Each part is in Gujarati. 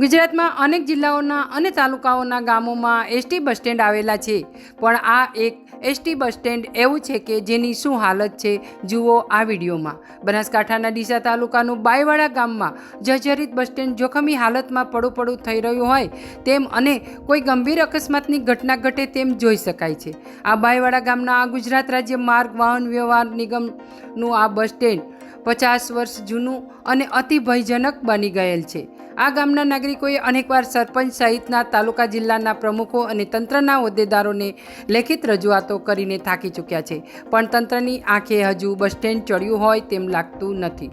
ગુજરાતમાં અનેક જિલ્લાઓના અને તાલુકાઓના ગામોમાં એસટી બસ સ્ટેન્ડ આવેલા છે. પણ આ એક એસટી બસ સ્ટેન્ડ એવું છે કે જેની શું હાલત છે, જુઓ આ વિડીયોમાં. બનાસકાંઠાના ડીસા તાલુકાનું બાયવાડા ગામમાં જર્જરિત બસ સ્ટેન્ડ જોખમી હાલતમાં પડું પડું થઈ રહ્યું હોય તેમ અને કોઈ ગંભીર અકસ્માતની ઘટના ઘટે તેમ જોઈ શકાય છે. આ બાયવાડા ગામના આ ગુજરાત રાજ્ય માર્ગ વાહન વ્યવહાર નિગમનું આ બસ સ્ટેન્ડ પચાસ વર્ષ જૂનું અને અતિ ભયજનક બની ગયેલ છે. આ ગામના નાગરિકોએ અનેકવાર સરપંચ સહિતના તાલુકા જિલ્લાના પ્રમુખો અને તંત્રના હોદ્દેદારોને લેખિત રજૂઆતો કરીને થાકી ચૂક્યા છે. પણ તંત્રની આંખે હજુ બસ સ્ટેન્ડ ચડ્યું હોય તેમ લાગતું નથી.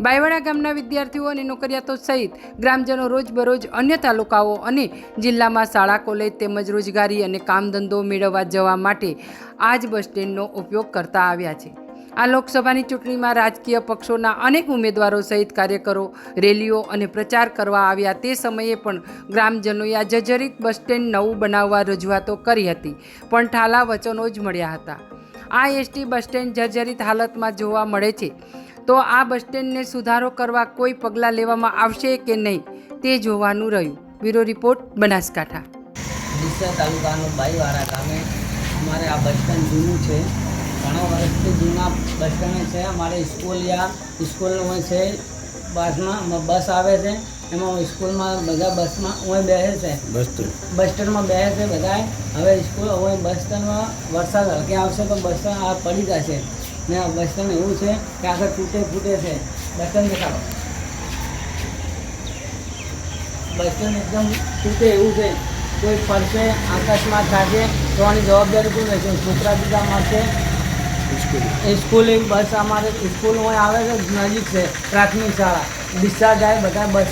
બાયવાડા ગામના વિદ્યાર્થીઓ અને નોકરિયાતો સહિત ગ્રામજનો રોજબરોજ અન્ય તાલુકાઓ અને જિલ્લામાં શાળા, કોલેજ તેમજ રોજગારી અને કામધંધો મેળવવા જવા માટે આ જ બસ સ્ટેન્ડનો ઉપયોગ કરતા આવ્યા છે. આ લોકસભાની ચૂંટણીમાં રાજકીય પક્ષોના અનેક ઉમેદવારો સહિત કાર્યકરો રેલીઓ અને પ્રચાર કરવા આવ્યા તે સમયે પણ ગ્રામજનોએ આ જર્જરિત બસ સ્ટેન્ડ નવું બનાવવા રજૂઆતો કરી હતી. પણ ઠાલા વચનો જ મળ્યા હતા. આ એસટી બસ સ્ટેન્ડ જર્જરિત હાલતમાં જોવા મળે છે. તો આ બસ સ્ટેન્ડને સુધારો કરવા કોઈ પગલાં લેવામાં આવશે કે નહીં તે જોવાનું રહ્યું. Bureau report, Banaskantha. તાલુકાનું બાઈવાડા ગામે અમારે આ બસ સ્ટેન્ડ જૂનું છે. ઘણા વર્ષથી જૂના બસ સ્ટેન્ડ છે અમારે સ્કૂલ યા સ્કૂલ હોય છે બસમાં બસ આવે છે એમાં સ્કૂલમાં બધા બસમાં હું બેસે છે. Bus stand. સ્ટેન્ડમાં બેસે છે બધા હવે સ્કૂલ હવે બસ સ્ટેન્ડમાં વરસાદ હલકે આવશે તો બસ સ્ટેન્ડ આ પડી જશે. ને બસ સ્ટેન્ડ એવું છે કે આગળ તૂટે ફૂટે છે. બસ સ્ટેન્ડ દેખાડો. બસ સ્ટેન્ડ એકદમ તૂટે એવું છે. કોઈ પડશે આકસ્માત થશે તો આની જવાબદારી કોણ રહેશે? છોકરા બીજા મારશે એ સ્કૂલ એક બસ અમારે સ્કૂલમાં આવે છે, નજીક છે, પ્રાથમિક શાળા. ડિસ્ચાર્જ જાય, બધા બસ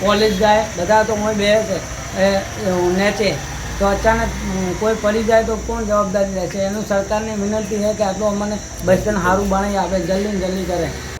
કોલેજ જાય, બધા તો હું બે છે નેચે. તો અચાનક કોઈ પડી જાય તો કોણ જવાબદારી રહેશે એનું સરકારને વિનંતી છે કે આટલું અમને બસ સ્ટેન્ડ સારું બનાવી આપે, જલ્દી ને જલ્દી કરે.